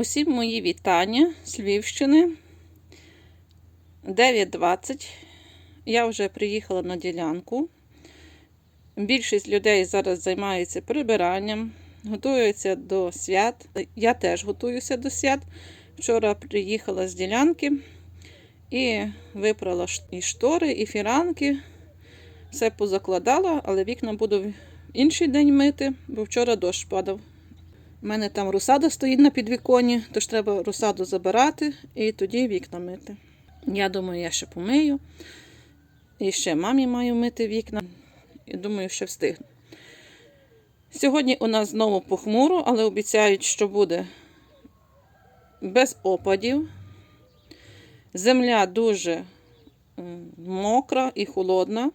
Усім мої вітання з Львівщини. 9.20. Я вже приїхала на ділянку. Більшість людей зараз займається прибиранням, готуються до свят. Я теж готуюся до свят. Вчора приїхала з ділянки і випрала і штори, і фіранки. Все позакладала, але вікна буду в інший день мити, бо вчора дощ падав. У мене там русада стоїть на підвіконі, тож треба русаду забирати і тоді вікна мити. Я думаю, я ще помию. І ще мамі маю мити вікна. І думаю, що встигну. Сьогодні у нас знову похмуро, але обіцяють, що буде без опадів. Земля дуже мокра і холодна.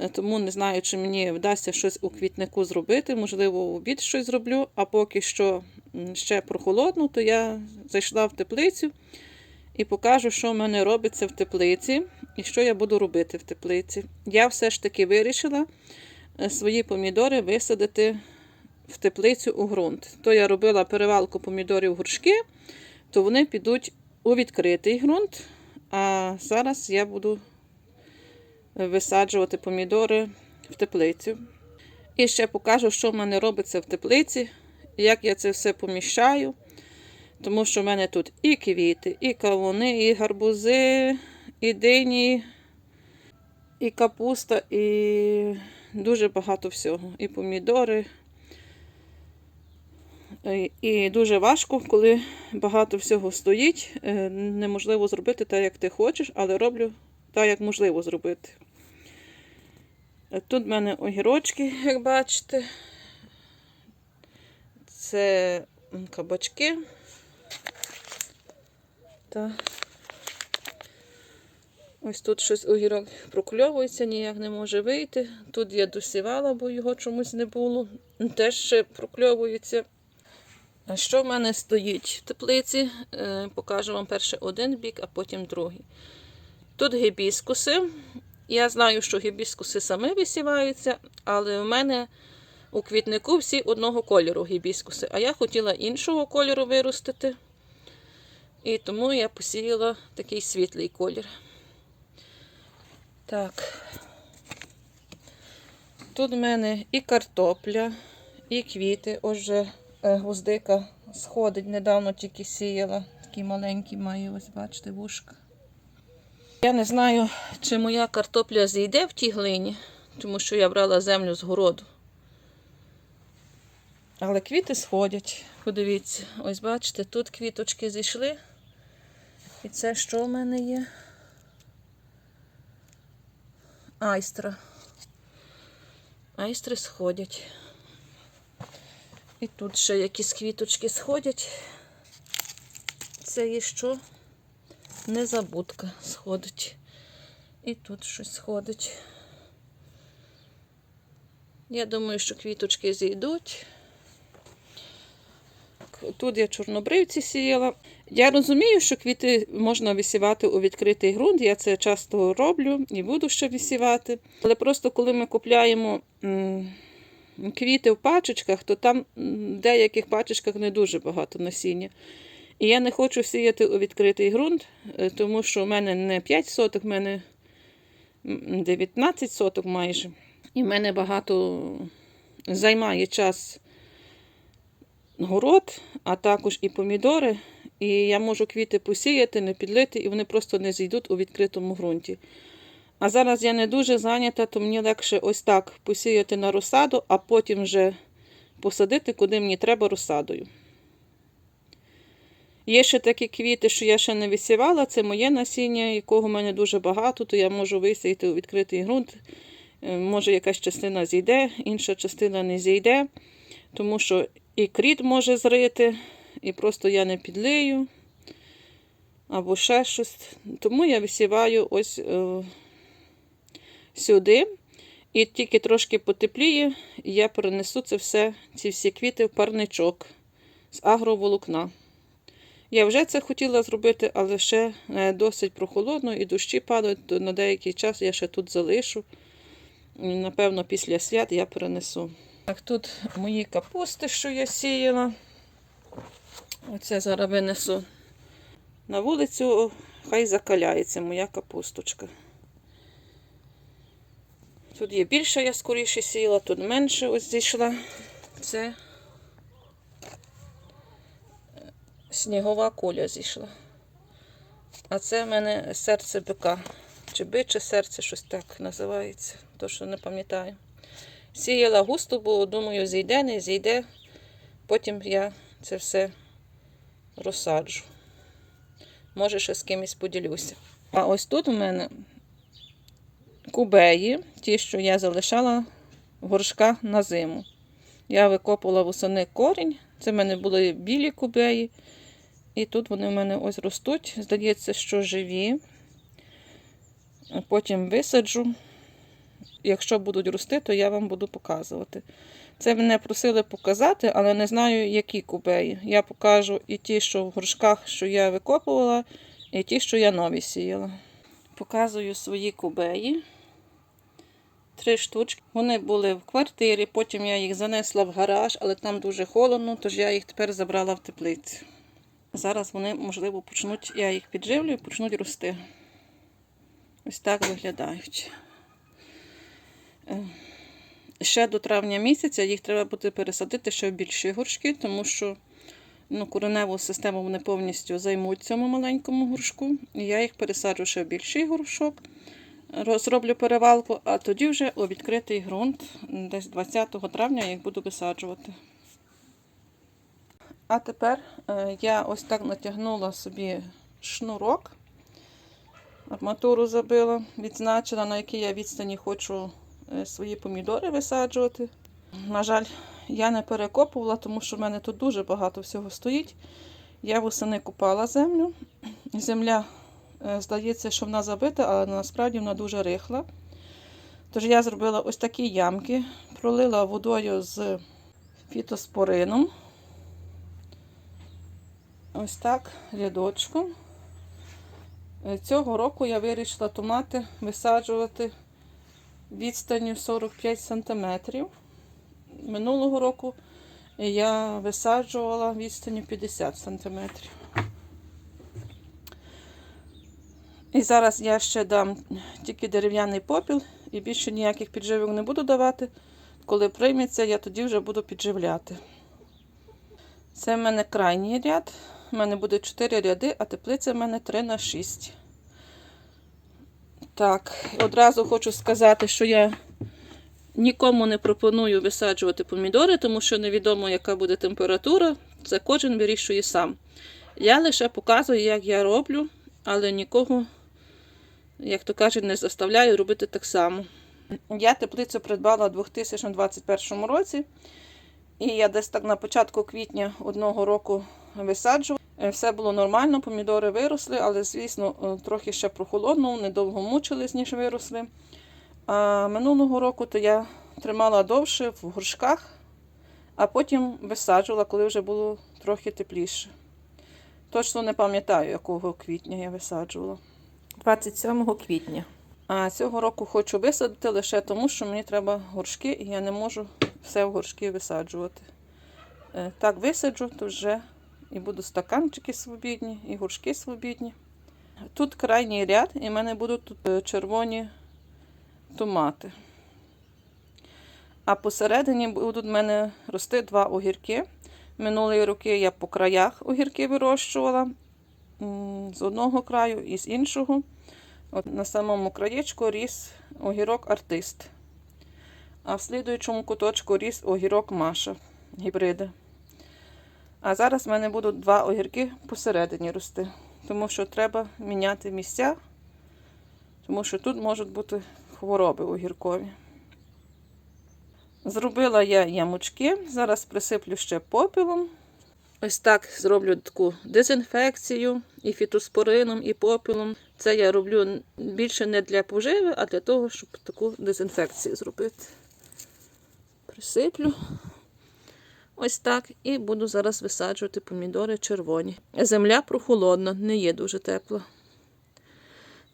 Е, Тому не знаю, чи мені вдасться щось у квітнику зробити. Можливо, в обід щось зроблю, а поки що ще прохолодно, то я зайшла в теплицю і покажу, що в мене робиться в теплиці і що я буду робити в теплиці. Я все ж таки вирішила е, свої помідори висадити в теплицю у ґрунт. То я робила перевалку помідорів в горшки, то вони підуть у відкритий ґрунт. А зараз я буду висаджувати помідори в теплицю. І ще покажу, що в мене робиться в теплиці, як я це все поміщаю. Тому що в мене тут і квіти, і кавуни, і гарбузи, і дині, і капуста, і дуже багато всього. І помідори. І- дуже важко, коли багато всього стоїть. Е, Неможливо зробити так, як ти хочеш, але роблю так, як можливо зробити. Тут в мене огірочки, як бачите. Це кабачки. Та ось тут щось огірок прокльовується, ніяк не може вийти. Тут я досівала, бо його чомусь не було. Теж ще прокльовується. А що в мене стоїть в теплиці? Е, Покажу вам перше один бік, а потім другий. Тут гібіскуси. Я знаю, що гібіскуси самі висіваються, але в мене у квітнику всі одного кольору гібіскуси. А я хотіла іншого кольору виростити. І тому я посіяла такий світлий колір. Так. Тут в мене і картопля, і квіти. Ось вже е, гвоздика сходить, недавно тільки сіяла. Такі маленькі маю, ось бачите, вушка. Я не знаю, чи моя картопля зійде в тій глині, тому що я брала землю з городу. Але квіти сходять. Подивіться, ось бачите, тут квіточки зійшли. І це що в мене є? Айстра. Айстри сходять. І тут ще якісь квіточки сходять. Це є що? Незабудка сходить. І тут щось сходить. Я думаю, що квіточки зійдуть. Тут я чорнобривці сіяла. Я розумію, що квіти можна висівати у відкритий ґрунт. Я це часто роблю і буду ще висівати. Але просто коли ми купляємо квіти в пачечках, то там в деяких пачечках не дуже багато насіння. І я не хочу сіяти у відкритий ґрунт, е, тому що в мене не 5 соток, в мене 19 соток майже. І в мене багато займає час город, а також і помідори. І я можу квіти посіяти, не підлити, і вони просто не зійдуть у відкритому ґрунті. А зараз я не дуже зайнята, то мені легше ось так посіяти на розсаду, а потім вже посадити, куди мені треба розсадою. Є ще такі квіти, що я ще не висівала. Це моє насіння, якого в мене дуже багато, то я можу висіяти у відкритий ґрунт. Е, Може, якась частина зійде, інша частина не зійде, тому що і кріт може зрити, і просто я не підлию, або ще щось. Тому я висіваю ось е, сюди. І тільки трошки потепліє, я перенесу це все, ці всі квіти в парничок з агроволокна. Я вже це хотіла зробити, але ще е, досить прохолодно і дощі падають, то на деякий час я ще тут залишу. Напевно, після свят я перенесу. Так, тут мої капусти, що я сіяла. Оце зараз винесу на вулицю, хай закаляється моя капусточка. Тут є більше, я скоріше сіла, тут менше ось зійшла. Це е, снігова куля зійшла. А це в мене серце бика. Чи биче серце, щось так називається, то що не пам'ятаю. Сіяла густо, бо думаю, зійде, не зійде. Потім я це все розсаджу. Може, ще з кимось поділюся. А ось тут у мене кубеї, ті, що я залишала в горшках на зиму. Я викопувала восени корінь. Це в мене були білі кубеї. І тут вони в мене ось ростуть. Здається, що живі. Потім висаджу. Якщо будуть рости, то я вам буду показувати. Це мене просили показати, але не знаю, які кубеї. Я покажу і ті, що в горшках, що я викопувала, і ті, що я нові сіяла. Показую свої кубеї. Три штучки. Вони були в квартирі, потім я їх занесла в гараж, але там дуже холодно, тож я їх тепер забрала в теплицю. Зараз вони, можливо, почнуть, я їх підживлю і почнуть рости. Ось так виглядають. Е, Ще до травня місяця їх треба буде пересадити ще в більші горшки, тому що ну, кореневу систему вони повністю займуть цьому маленькому горшку. І я їх пересаджу ще в більший горшок, розроблю перевалку, а тоді вже у відкритий ґрунт, десь 20 травня я їх буду висаджувати. А тепер е, я ось так натягнула собі шнурок, арматуру забила, відзначила, на якій я відстані хочу е, свої помідори висаджувати. На жаль, я не перекопувала, тому що в мене тут дуже багато всього стоїть. Я восени купала землю. Земля, е, здається, що вона забита, але насправді вона дуже рихла. Тож я зробила ось такі ямки, пролила водою з фітоспорином. Ось так, рядочком. Е, Цього року я вирішила томати висаджувати відстанню 45 см. Минулого року я висаджувала відстанню 50 см. І зараз я ще дам тільки дерев'яний попіл і більше ніяких підживок не буду давати. Коли прийметься, я тоді вже буду підживляти. Це в мене крайній ряд. У мене буде 4 ряди, а теплиця в мене 3 на 6. Так, одразу хочу сказати, що я нікому не пропоную висаджувати помідори, тому що невідомо, яка буде температура. Це кожен вирішує сам. Я лише показую, як я роблю, але нікого, як то кажуть, не заставляю робити так само. Я теплицю придбала у 2021 році. І я десь так на початку квітня одного року висаджувала. Е, Все було нормально, помідори виросли, але, звісно, е, трохи ще прохолодно, недовго мучились, ніж виросли. А минулого року то я тримала довше в горшках, а потім висаджувала, коли вже було трохи тепліше. Точно не пам'ятаю, якого квітня я висаджувала. 27 квітня. А цього року хочу висадити лише тому, що мені треба горшки, і я не можу все в горшки висаджувати. Е, Так висаджу, то вже і будуть стаканчики свобідні, і горшки свобідні. Тут крайній ряд, і в мене будуть тут е, червоні томати. А посередині будуть в мене рости два огірки. Минулої роки я по краях огірки вирощувала з одного краю і з іншого. От на самому краєчку ріс огірок артист. А в слідуючому куточку ріс огірок Маша гібриди. А зараз в мене будуть два огірки посередині рости, тому що треба міняти місця, тому що тут можуть бути хвороби огіркові. Зробила я ямочки, зараз присиплю ще попілом. Ось так зроблю таку дезінфекцію і фітоспорином, і попілом. Це я роблю більше не для поживи, а для того, щоб таку дезінфекцію зробити. Присиплю. Ось так. І буду зараз висаджувати помідори червоні. Земля прохолодна, не є дуже тепла.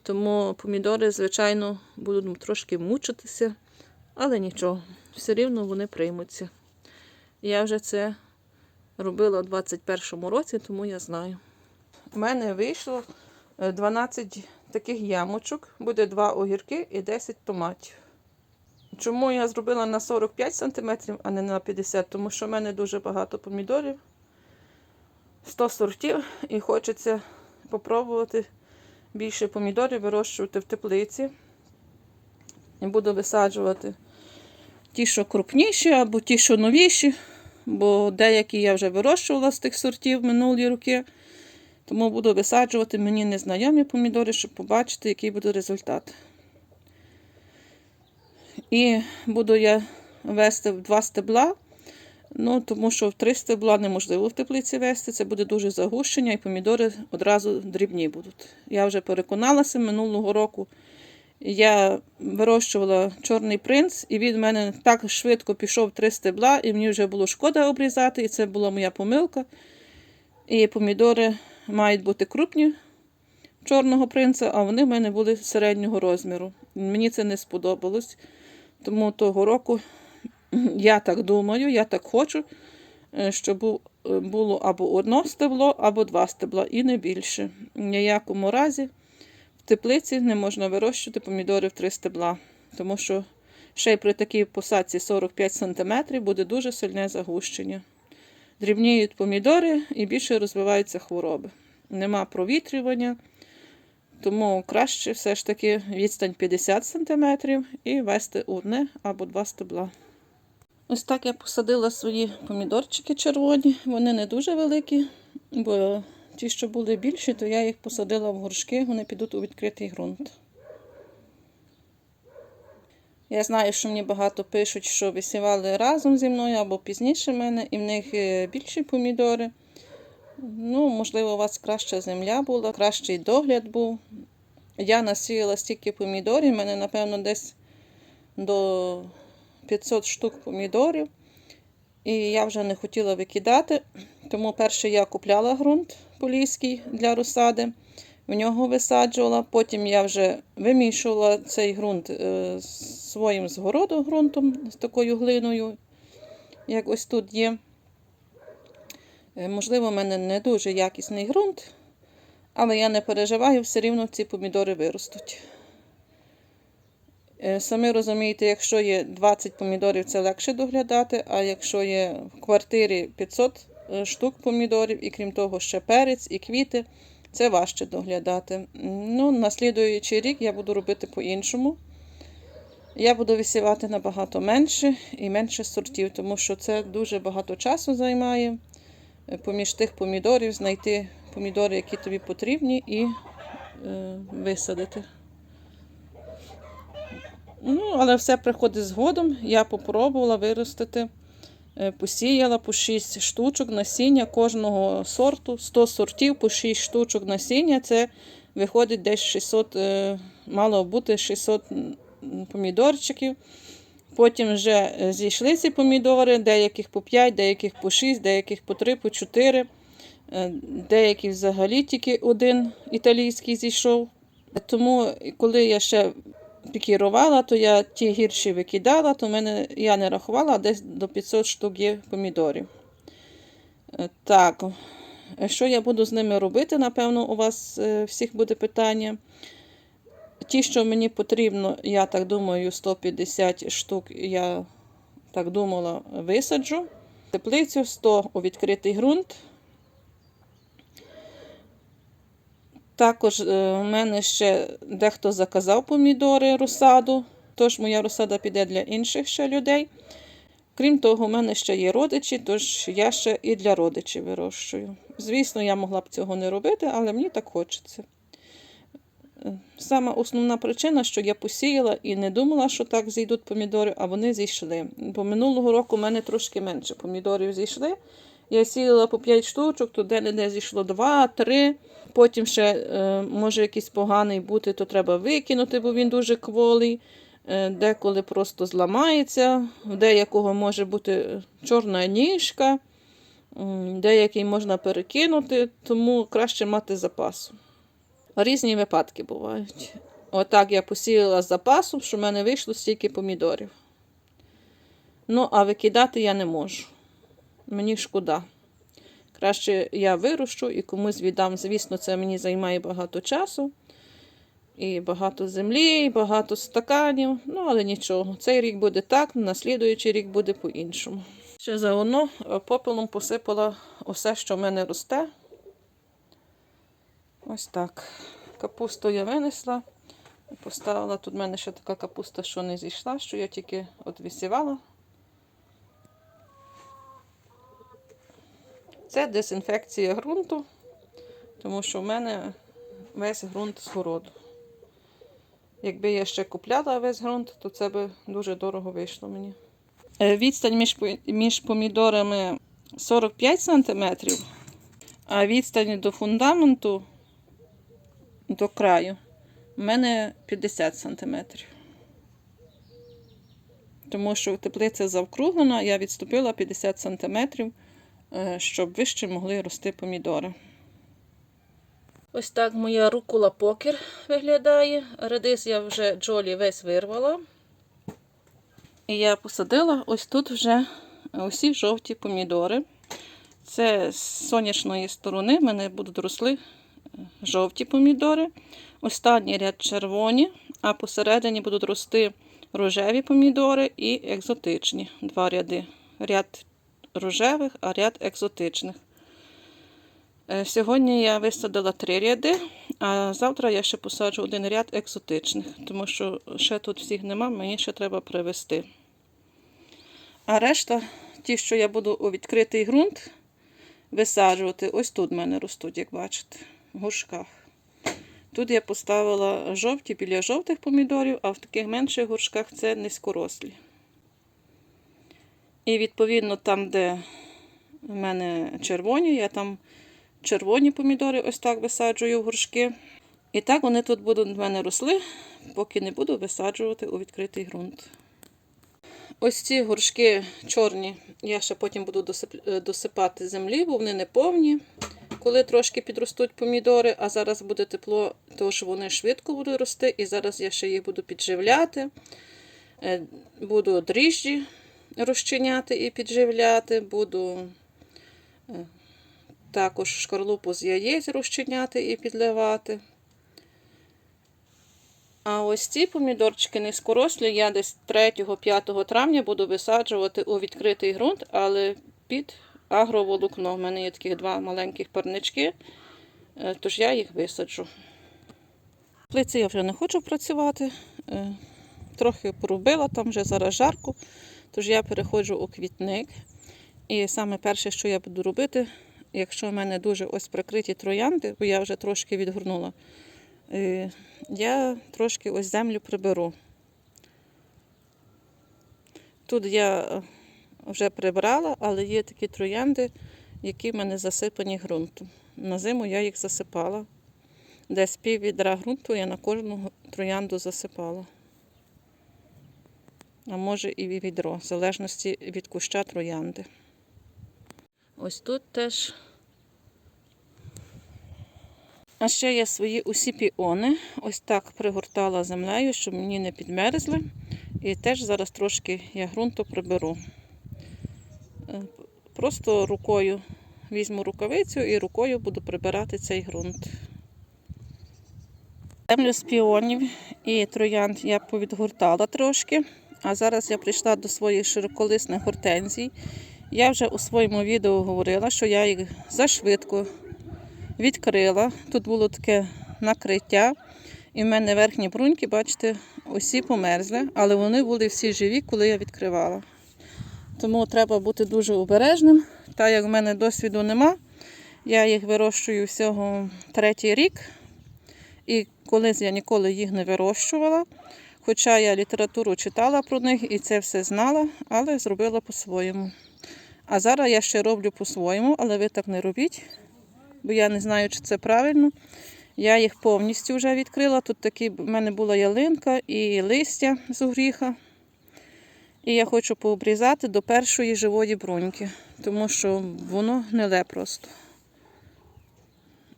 Тому помідори, звичайно, будуть трошки мучитися, але нічого, все рівно вони приймуться. Я вже це робила у 21-му році, тому я знаю. У мене вийшло е, 12 таких ямочок, буде 2 огірки і 10 томатів. Чому я зробила на 45 см, а не на 50 Тому що в мене дуже багато помідорів, 100 сортів, і хочеться попробувати більше помідорів вирощувати в теплиці. І буду висаджувати ті, що крупніші, або ті, що новіші, бо деякі я вже вирощувала з тих сортів минулі роки. Тому буду висаджувати мені незнайомі помідори, щоб побачити, який буде результат. І буду я вести два стебла, ну, тому що в три стебла неможливо в теплиці вести. Це буде дуже загущення, і помідори одразу дрібні будуть. Я вже переконалася минулого року. Я вирощувала чорний принц, і він в мене так швидко пішов три стебла, і мені вже було шкода обрізати, і це була моя помилка. І помідори мають бути крупні чорного принца, а вони в мене були середнього розміру. Мені це не сподобалось. Тому того року я так думаю, я так хочу, е, щоб було або одно стебло, або два стебла, і не більше. В ніякому разі в теплиці не можна вирощувати помідори в три стебла, тому що ще й при такій посадці 45 см буде дуже сильне загущення. Дрібніють помідори і більше розвиваються хвороби. Нема провітрювання, тому краще все ж таки відстань 50 см і вести одне або два стебла. Ось так я посадила свої помідорчики червоні. Вони не дуже великі, бо ті, що були більші, то я їх посадила в горшки, вони підуть у відкритий ґрунт. Я знаю, що мені багато пишуть, що висівали разом зі мною або пізніше мене, і в них е, більші помідори. Ну, можливо, у вас краща земля була, кращий догляд був. Я насіяла стільки помідорів, в мене, напевно, десь до 500 штук помідорів. І я вже не хотіла викидати, тому перше я купляла ґрунт поліський для розсади, в нього висаджувала. Потім я вже вимішувала цей ґрунт е, своїм згороду ґрунтом, з такою глиною, як ось тут є. Е, Можливо, в мене не дуже якісний ґрунт, але я не переживаю, все рівно ці помідори виростуть. Е, Самі розумієте, якщо є 20 помідорів, це легше доглядати, а якщо є в квартирі 500 е, штук помідорів, і крім того, ще перець і квіти, це важче доглядати. Ну, на слідуючий рік я буду робити по-іншому. Я буду висівати набагато менше і менше сортів, тому що це дуже багато часу займає поміж тих помідорів знайти помідори, які тобі потрібні, і е, висадити. Ну, але все приходить згодом. Я попробувала виростити, е, посіяла по 6 штучок насіння кожного сорту, 100 сортів по 6 штучок насіння. Це виходить десь 600, е, мало бути 600 помідорчиків. Потім вже е, зійшли ці помідори, деяких по 5, деяких по 6, деяких по 3, по 4. Е, Деякі взагалі тільки один італійський зійшов. Тому, коли я ще пікірувала, то я ті гірші викидала, то мене я не рахувала, а десь до 500 штук є помідорів. Е, Так, що я буду з ними робити? Напевно, у вас всіх буде питання. Ті, що мені потрібно, я так думаю, 150 штук я так думала, висаджу. Теплицю 100 у відкритий ґрунт. Також е, у мене ще дехто заказав помідори розсаду, тож моя розсада піде для інших ще людей. Крім того, у мене ще є родичі, тож я ще і для родичів вирощую. Звісно, я могла б цього не робити, але мені так хочеться. Сама основна причина, що я посіяла і не думала, що так зійдуть помідори, а вони зійшли. Бо минулого року в мене трошки менше помідорів зійшли. Я сіяла по 5 штучок, то де-не-де зійшло 2-3. Потім ще е, може якийсь поганий бути, то треба викинути, бо він дуже кволий. Е, Деколи просто зламається, в деякого може бути чорна ніжка, деякий можна перекинути, тому краще мати запасу. Різні випадки бувають. Отак я посіяла з запасом, що в мене вийшло стільки помідорів. Ну, а викидати я не можу. Мені шкода. Краще я вирощу і комусь віддам. Звісно, це мені займає багато часу. І багато землі, і багато стаканів. Ну, але нічого. Цей рік буде так, на слідуючий рік буде по-іншому. Ще заодно е, попелом посипала усе, що в мене росте. Ось так. Капусту я винесла. Поставила. Тут в мене ще така капуста, що не зійшла, що я тільки от висівала. Це дезінфекція ґрунту, тому що в мене весь ґрунт з городу. Якби я ще купляла весь ґрунт, то це би дуже дорого вийшло мені. Е, Відстань між, між помідорами 45 см, а відстань до фундаменту до краю у мене 50 см. Тому що теплиця завкруглена, я відступила 50 см, е, щоб вище могли рости помідори. Ось так моя рукула покер виглядає. Редис я вже джолі весь вирвала. І я посадила ось тут вже усі жовті помідори. Це з сонячної сторони мене будуть росли жовті помідори. Останній ряд червоні, а посередині будуть рости рожеві помідори і екзотичні. Два ряди. Ряд рожевих, а ряд екзотичних. Е, Сьогодні я висадила три ряди, а завтра я ще посаджу один ряд екзотичних, тому що ще тут всіх нема, мені ще треба привезти. А решта, ті, що я буду у відкритий ґрунт висаджувати, ось тут в мене ростуть, як бачите, горшках. Тут я поставила жовті біля жовтих помідорів, а в таких менших горшках це низькорослі. І відповідно там, де в мене червоні, я там червоні помідори ось так висаджую в горшки. І так вони тут будуть в мене росли, поки не буду висаджувати у відкритий ґрунт. Ось ці горшки чорні, я ще потім буду досипати землі, бо вони не повні, коли трошки підростуть помідори, а зараз буде тепло, що вони швидко будуть рости, і зараз я ще їх буду підживляти. Е, Буду дріжджі розчиняти і підживляти, буду е, також шкарлупу з яєць розчиняти і підливати. А ось ці помідорчики низькорослі я десь 3-5 травня буду висаджувати у відкритий ґрунт, але під агроволокно. У мене є таких два маленьких парнички, е, тож я їх висаджу. Плиці я вже не хочу працювати. е, Трохи порубила, там вже зараз жарко, тож я переходжу у квітник. І саме перше, що я буду робити, якщо в мене дуже ось прикриті троянди, бо я вже трошки відгорнула, е, я трошки ось землю приберу. Тут я вже прибрала, але є такі троянди, які в мене засипані ґрунтом. На зиму я їх засипала. Десь пів відра ґрунту я на кожну троянду засипала. А може і відро, в залежності від куща троянди. Ось тут теж. А ще я свої усі піони ось так пригортала землею, щоб мені не підмерзли. І теж зараз трошки я ґрунту приберу. Просто рукою візьму рукавицю і рукою буду прибирати цей ґрунт. Землю з піонів і троянд я повідгортала трошки, а зараз я прийшла до своїх широколисних гортензій. Я вже у своєму відео говорила, що я їх зашвидко відкрила. Тут було таке накриття, і в мене верхні бруньки, бачите, усі померзли, але вони були всі живі, коли я відкривала. Тому треба бути дуже обережним. Та як в мене досвіду нема, я їх вирощую всього третій рік. І колись я ніколи їх не вирощувала. Хоча я літературу читала про них і це все знала, але зробила по-своєму. А зараз я ще роблю по-своєму, але ви так не робіть, бо я не знаю, чи це правильно. Я їх повністю вже відкрила. Тут такі в мене була ялинка і листя з горіха. І я хочу пообрізати до першої живої броньки, тому що воно гниле просто.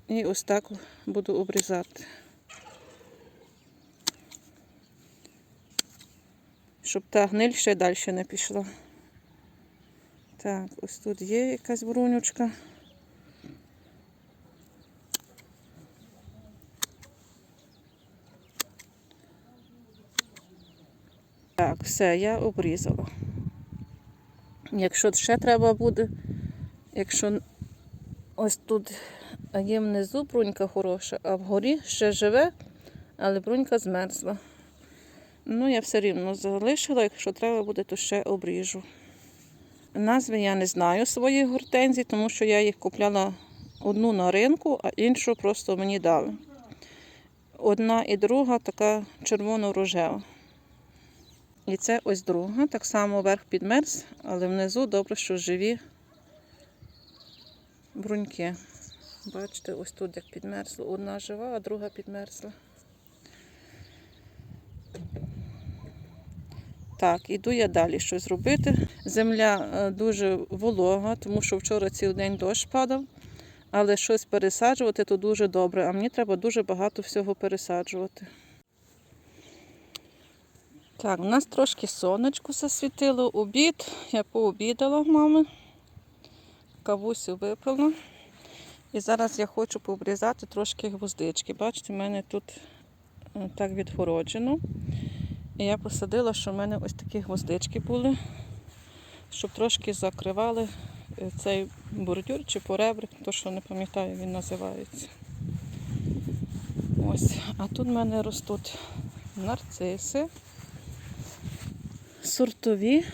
І ось так буду обрізати. Щоб та гниль ще далі не пішла. Так, ось тут є якась брунючка. Так, все, я обрізала. Якщо ще треба буде, якщо ось тут є внизу брунька хороша, а вгорі ще живе, але брунька змерзла. Ну, я все рівно залишила, якщо треба буде, то ще обріжу. Назви я не знаю своїх гортензій, тому що я їх купляла одну на ринку, а іншу просто мені дали. Одна і друга така червоно-рожева. І це ось друга. Так само верх підмерз, але внизу добре, що живі бруньки. Бачите, ось тут як підмерзло. Одна жива, а друга підмерзла. Так, іду я далі щось робити. Земля е, дуже волога, тому що вчора цілий день дощ падав. Але щось пересаджувати то дуже добре, а мені треба дуже багато всього пересаджувати. Так, у нас трошки сонечко засвітило, обід. Я пообідала в мами. Кавусю випила. І зараз я хочу пообрізати трошки гвоздички. Бачите, в мене тут е, так відгороджено. І я посадила, що в мене ось такі гвоздички були, щоб трошки закривали е, цей бордюр чи поребрик, то що не пам'ятаю, він називається. Ось. А тут в мене ростуть нарциси, сортові.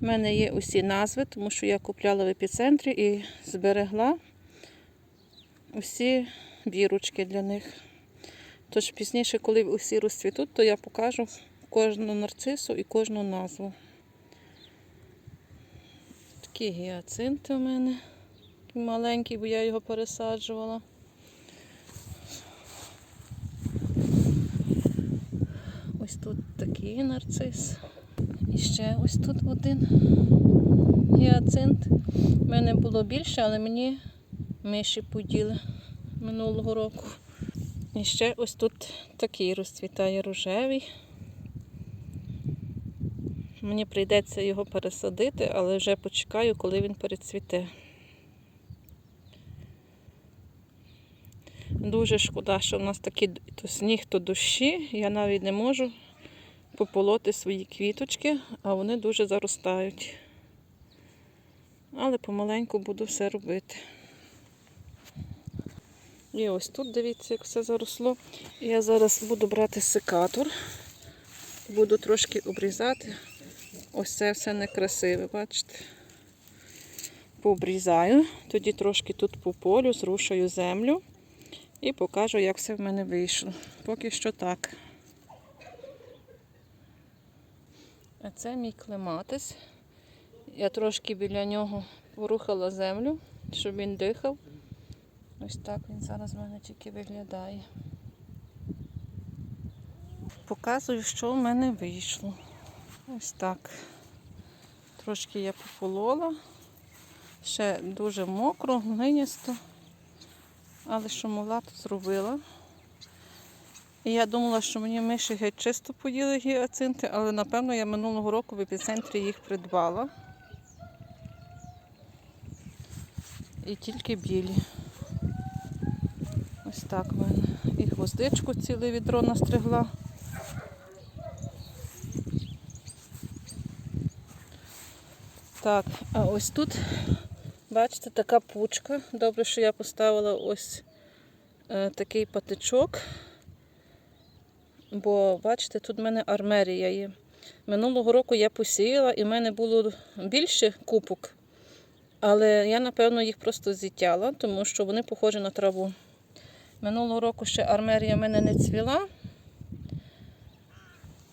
У мене є усі назви, тому що я купляла в епіцентрі і зберегла усі бірочки для них. Тож пізніше, коли усі розцвітуть, то я покажу кожну нарцису і кожну назву. Такі гіацинти у мене. Такий маленький, бо я його пересаджувала. Ось тут такий нарцис. І ще ось тут один гіацинт. У мене було більше, але мені миші поділи минулого року. І ще ось тут такий розцвітає рожевий. Мені прийдеться його пересадити, але вже почекаю, коли він перецвіте. Дуже шкода, що в нас такий то сніг, то дощі. Я навіть не можу пополоти свої квіточки, а вони дуже заростають. Але помаленьку буду все робити. І ось тут, дивіться, як все заросло. Я зараз буду брати секатор, буду трошки обрізати. Ось це все некрасиве, бачите? Пообрізаю, тоді трошки тут по полю, зрушаю землю і покажу, як все в мене вийшло. Поки що так. А це мій клематис. Я трошки біля нього порухала землю, щоб він дихав. Ось так він зараз в мене тільки виглядає. Показую, що в мене вийшло. Ось так. Трошки я пополола. Ще дуже мокро, глиністо. Але що могла, то зробила. І я думала, що мені миші геть чисто поїли гіацинти, але напевно я минулого року в епіцентрі їх придбала. І тільки білі. Ось так в мене. І гвоздичку ціле відро настригла. Так, а ось тут, бачите, така пучка. Добре, що я поставила ось е, такий патичок. Бо, бачите, тут в мене армерія є. Минулого року я посіяла і в мене було більше купок. Але я, напевно, їх просто зітяла, тому що вони похожі на траву. Минулого року ще армерія в мене не цвіла.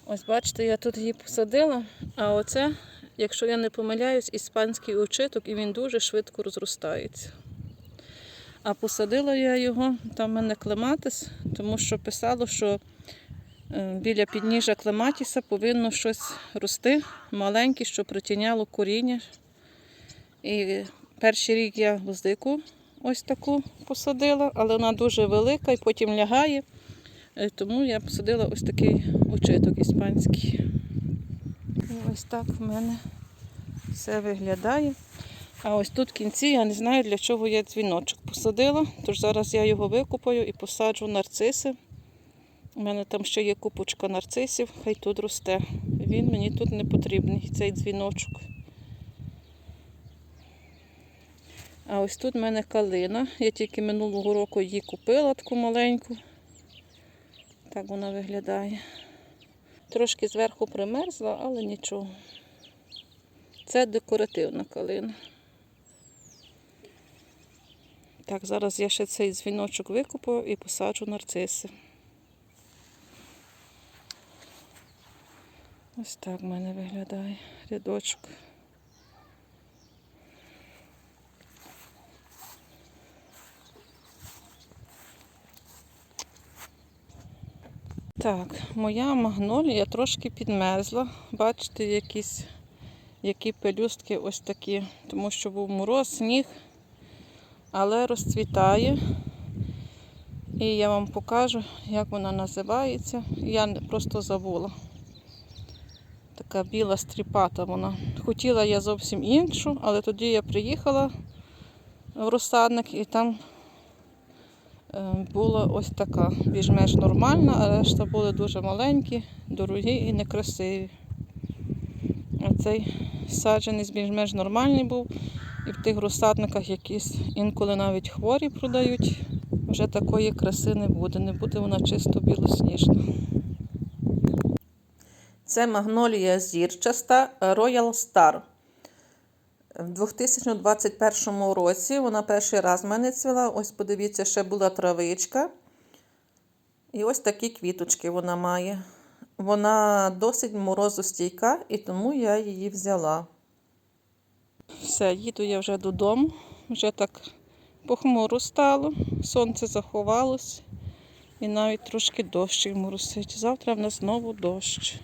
Ось бачите, я тут її посадила, а оце, якщо я не помиляюсь, іспанський очиток, і він дуже швидко розростається. А посадила я його, там в мене клематис, тому що писало, що е, біля підніжжя клематіса повинно щось рости маленьке, що притіняло коріння. І перший рік я гвоздику ось таку посадила, але вона дуже велика і потім лягає. Е, Тому я посадила ось такий очиток іспанський. Ось так в мене все виглядає. А ось тут в кінці я не знаю, для чого я дзвіночок посадила. Тож зараз я його викупаю і посаджу нарциси У мене там ще є купочка нарцисів, хай тут росте. Він мені тут не потрібний, цей дзвіночок. А ось тут в мене калина. Я тільки минулого року її купила таку маленьку. Так вона виглядає. Трошки зверху примерзла, але нічого. Це декоративна калина. Так, зараз я ще цей дзвіночок викупаю і посаджу нарциси. Ось так в мене виглядає рядочок. Так, моя магнолія трошки підмерзла. Бачите, якісь які пелюстки ось такі, тому що був мороз, сніг, але розцвітає. І я вам покажу, як вона називається. Я просто забула. Така біла стріпата вона. Хотіла я зовсім іншу, але тоді я приїхала в розсадник і там була ось така, більш-менш нормальна, а решта були дуже маленькі, дорогі і некрасиві. А цей саджанець більш-менш нормальний був. І в тих розсадниках якісь інколи навіть хворі продають. Вже такої краси не буде, не буде вона чисто білосніжна. Це магнолія зірчаста Royal Star. В 2021 році вона перший раз в мене цвіла. Ось подивіться, ще була травичка. І ось такі квіточки вона має. Вона досить морозостійка, і тому я її взяла. Все, їду я вже додому. Вже так похмуро стало, сонце заховалось. І навіть трошки дощик моросить. Завтра в нас знову дощ.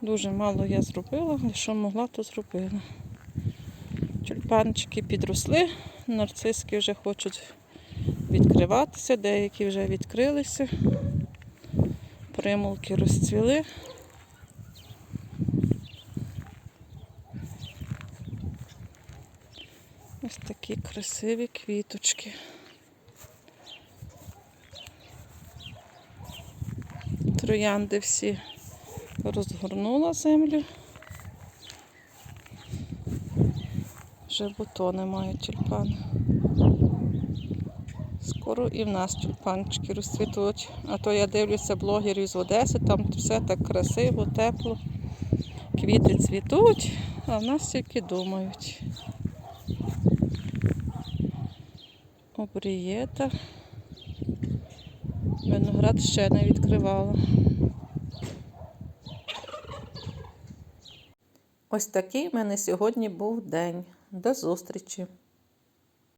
Дуже мало я зробила, що могла, то зробила. Тюльпанчики підросли, нарциски вже хочуть відкриватися, деякі вже відкрилися. Примулки розцвіли. Ось такі красиві квіточки. Троянди всі розгорнула землю. Вже бутони мають тюльпани. Скоро і в нас тюльпанчики розцвітуть. А то я дивлюся блогерів з Одеси, там все так красиво, тепло. Квіти цвітуть, а в нас тільки думають. Обрієта. Виноград ще не відкривала. Ось такий в мене сьогодні був день. До зустрічі!